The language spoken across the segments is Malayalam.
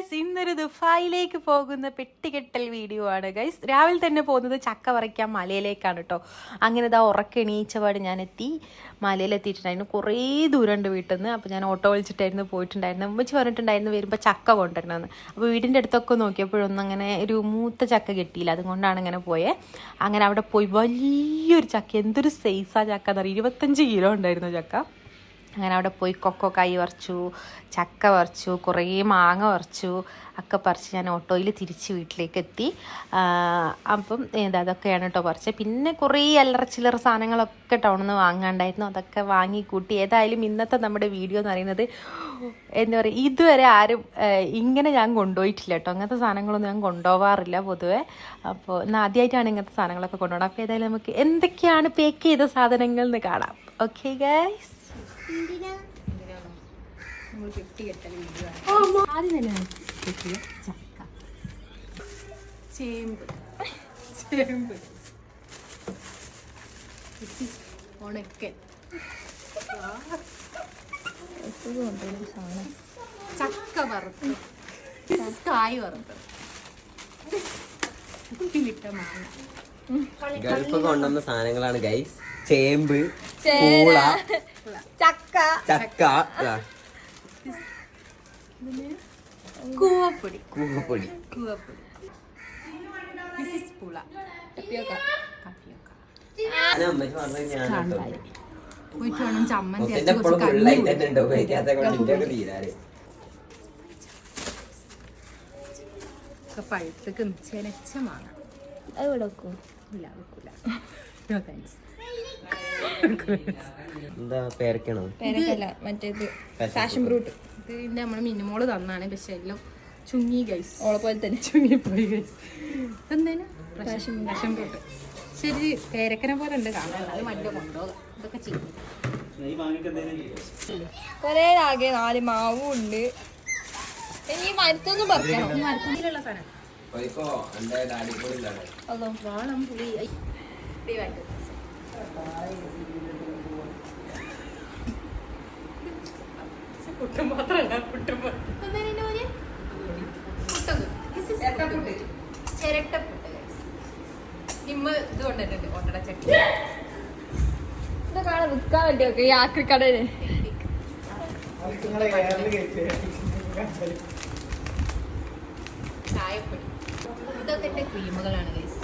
ഗൈസ് ഇന്നൊരു ദുഫായിലേക്ക് പോകുന്ന പെട്ടികെട്ടൽ വീഡിയോ ആണ്. ഗൈസ് രാവിലെ തന്നെ പോകുന്നത് ചക്ക പറിക്കാൻ മലയിലേക്കാണ് കേട്ടോ അങ്ങനെ ഇതാ ഉറക്കെണീച്ചപാട് ഞാൻ എത്തി മലയിലെത്തിയിട്ടുണ്ടായിരുന്നു കുറേ ദൂരമുണ്ട് വീട്ടിൽ നിന്ന് അപ്പോൾ ഞാൻ ഓട്ടോ വിളിച്ചിട്ടായിരുന്നു പോയിട്ടുണ്ടായിരുന്നു ഉമ്മച്ചി പറഞ്ഞിട്ടുണ്ടായിരുന്നു വരുമ്പോൾ ചക്ക കൊണ്ടുവരണമെന്ന്. അപ്പോൾ വീടിന്റെ അടുത്തൊക്കെ നോക്കിയപ്പോഴൊന്നും അങ്ങനെ ഒരു മൂത്ത ചക്ക കിട്ടിയില്ല. അതുകൊണ്ടാണ് അങ്ങനെ പോയേ. അങ്ങനെ അവിടെ പോയി. വലിയൊരു ചക്ക. എന്തൊരു സൈസാ ചക്ക എന്ന് പറയുക ഇരുപത്തഞ്ച് കിലോ ഉണ്ടായിരുന്നു ചക്ക. അങ്ങനെ അവിടെ പോയി കൊക്കോ കായ് പറിച്ചു ചക്ക പറിച്ചു കുറേ മാങ്ങ പറിച്ചു ഒക്കെ പറിച്ച് ഞാൻ ഓട്ടോയിൽ തിരിച്ച് വീട്ടിലേക്ക് എത്തി. അപ്പം എന്താ അതൊക്കെയാണ് കേട്ടോ പറിച്ചത്. പിന്നെ കുറേ അല്ലറ ചില്ലറ സാധനങ്ങളൊക്കെ ടൗണിൽ നിന്ന് വാങ്ങാണ്ടായിരുന്നു. അതൊക്കെ വാങ്ങി കൂട്ടി. ഏതായാലും ഇന്നത്തെ നമ്മുടെ വീഡിയോ എന്ന് പറയുന്നത് എന്താ പറയുക ഇതുവരെ ആരും ഇങ്ങനെ ഞാൻ കൊണ്ടുപോയിട്ടില്ല കേട്ടോ. അങ്ങനത്തെ സാധനങ്ങളൊന്നും ഞാൻ കൊണ്ടുപോകാറില്ല പൊതുവെ. അപ്പോൾ ഇന്ന് ആദ്യമായിട്ടാണ് ഇങ്ങനത്തെ സാധനങ്ങളൊക്കെ കൊണ്ടുപോകണം. അപ്പോൾ ഏതായാലും നമുക്ക് എന്തൊക്കെയാണ് പേക്ക് ചെയ്ത സാധനങ്ങൾ എന്ന് കാണാം. ഓക്കെ ഗൈസ് ആദ്യം തന്നെ കിട്ടിയ ചക്ക ചേമ്പ് ചേമ്പ് ഉണക്കൻ ചക്ക വറുത്ത് കായ് വറുത്ത് ഉപ്പിലിട്ട മാങ്ങ. ഗൾഫ് കൊണ്ടുവന്ന സാധനങ്ങളാണ് ഗൈസ് ചേമ്പ് പൂള. ചക്ക ചക്ക. കൂവപ്പൊടി. കൂവപ്പൊടി. കൂവപ്പൊടി. This is പുള. ടപ്പിയോക്ക കപ്പിയൊക്കെ പോയിട്ട് വേണം ചമ്മന്തി അരച്ച് കുറച്ച് കഞ്ഞി ഇന്റെ ഒക്കെ പഴുത്തേക്ക് ചെനച്ച മാങ്ങ അത് ഇവിടെ വെക്കും. ഇല്ല വെക്കൂല. എന്താ പേരക്കണോ പേരക്കല്ല മറ്റേത് ഫാഷൻ ബ്രൂട്ട് ഇത് ഇതിന്റെ നമ്മൾ മിനിമോൾ തന്നാണ് പക്ഷെ എല്ലാം ചുങ്ങി ഗൈസ് ഓളെ പോലെ തന്നെ. ചുങ്ങിപ്പോയി ഗൈസ് എന്തേനു ഫാഷൻ ഫാഷൻ ബ്രൂട്ട് ശരി പേരക്കനെ പോലെ ഉണ്ട്. കാണാൻ അത് മറ്റേ കൊണ്ടുപോകാം. ഇതൊക്കെ ചെയ്യും. കൊറേ ആകെ നാല് മാവും ഉണ്ട്. ഇനി മരത്തൊന്നും ഈ മരത്തിലുള്ള സാധനം. വാളം പുളി. ദൈവമായിട്ട്. പുട്ടും. മാത്രമല്ല പുട്ട്. ചിരട്ടപ്പുട്ട് നിമ്മ ഇത് ഓട്ടട ചട്ടി. ഇതൊക്കെ വിൽക്കാൻ വെക്കാം ഈ ആക്രിക്കടയിൽ ചായപ്പൊടി. ഇതൊക്കെ എന്റെ ക്രീമുകളാണ് ഗൈസ്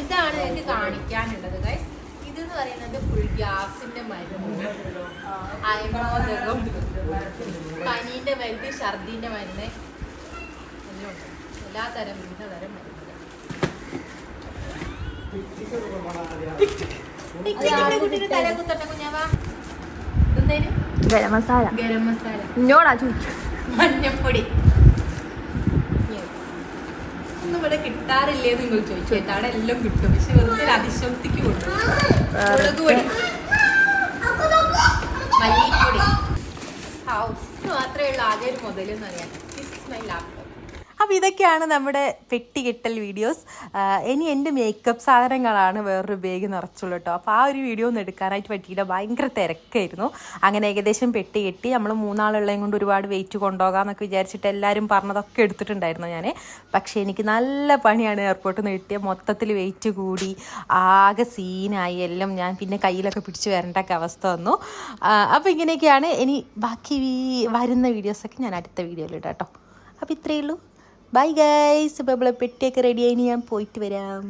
ഇതാണ് എനിക്ക് കാണിക്കാനുള്ളത് ഗൈസ് ഇത് എന്ന് പറയുന്നത് ഫുൾ ഗ്യാസിന്റെ മരുന്ന്. അയമോദകം. പനീന്റെ മരുന്ന് ഛർദിന്റെ മരുന്ന്. എല്ലാം ഉണ്ട് എല്ലാ തരം വിവിധ തരം മരുന്നുകൾ ഗരം മസാല. ഗരം മസാല. ഇന്നോടാ ചോദിച്ചു. മഞ്ഞപ്പൊടി. ഒന്നും ഇവിടെ കിട്ടാറില്ലേ നിങ്ങൾ ചോദിച്ചു. അവിടെ എല്ലാം കിട്ടും. പക്ഷെ വെറുതെ അതിശക്തിക്ക് കൊടുക്കും ഹൗസ് മാത്രമേ ഉള്ളൂ ആകെ ഒരു മുതലെന്ന് അറിയാം മൈ ലാപ്ടോപ്പ് അപ്പോൾ ഇതൊക്കെയാണ് നമ്മുടെ പെട്ടികെട്ടൽ വീഡിയോസ് ഇനി എന്റെ മേക്കപ്പ് സാധനങ്ങളാണ് വേറൊരു ബാഗ് നിറച്ചുള്ളൂ കേട്ടോ അപ്പോൾ ആ ഒരു വീഡിയോ ഒന്നും എടുക്കാനായിട്ട് പറ്റിയില്ല. ഭയങ്കര തിരക്കായിരുന്നു. അങ്ങനെ ഏകദേശം പെട്ടി കെട്ടി നമ്മൾ മൂന്നാളുള്ളതും കൊണ്ട് ഒരുപാട് വെയിറ്റ് കൊണ്ടുപോകാമെന്നൊക്കെ വിചാരിച്ചിട്ട് എല്ലാവരും പറഞ്ഞതൊക്കെ എടുത്തിട്ടുണ്ടായിരുന്നു ഞാൻ പക്ഷേ എനിക്ക് നല്ല പണിയാണ് എയർപോർട്ടിൽ നിന്ന് കിട്ടിയ. മൊത്തത്തിൽ വെയിറ്റ് കൂടി. ആകെ സീനായി എല്ലാം ഞാൻ പിന്നെ കയ്യിലൊക്കെ പിടിച്ച് വരേണ്ടൊക്കെ അവസ്ഥ വന്നു. അപ്പോൾ ഇങ്ങനെയൊക്കെയാണ്. ഇനി ബാക്കി വരുന്ന വീഡിയോസൊക്കെ ഞാൻ അടുത്ത വീഡിയോയിൽ ഇടാം കേട്ടോ അപ്പോൾ ഇത്രയേ ഉള്ളൂ. ബൈ ഗൈസ് അപ്പോൾ നമ്മളെ പെട്ടിയൊക്കെ റെഡിയായി ഞാൻ പോയിട്ട് വരാം.